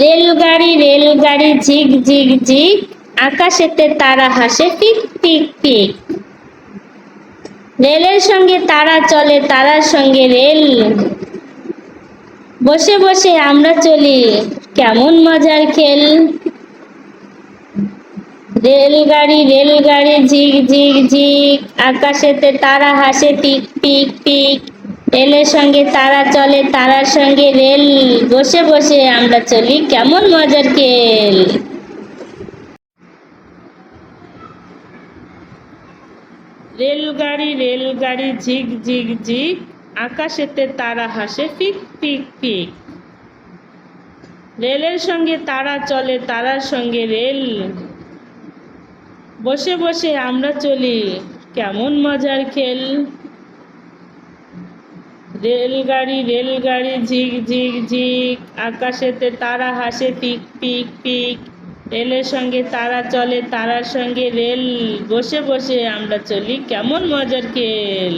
রেলগাড়ি রেলগাড়ি, ঝিক ঝিক ঝিক। আকাশেতে তারা হাসে pick pick pick রেলের সঙ্গে তারা চলে, তারার সঙ্গে রেল। বসে বসে আমরা চলি। কেমন মজার খেল। রেলগাড়ি রেলগাড়ি, ঝিক ঝিক ঝিক। আকাশেতে তারা হাসে পিক পিক পিক রেলের সঙ্গে তারা চলে, তারার সঙ্গে রেল বসে বসে আমরা চলি। কেমন মজার খেল। রেলগাড়ি রেলগাড়ি ঝিক ঝিক ঝিক। আকাশেতে তারা হাসে পিক পিক পিক রেলের সঙ্গে তারা চলে, তারার সঙ্গে রেল বসে বসে আমরা চলি। কেমন মজার খেল। রেলগাড়ি রেলগাড়ি, ঝিক ঝিক ঝিক, আকাশেতে তারা হাসে, পিক পিক পিক। রেলের সঙ্গে তারা চলে, তারার সঙ্গে রেল। বসে বসে আমরা চলি, কেমন মজার খেল।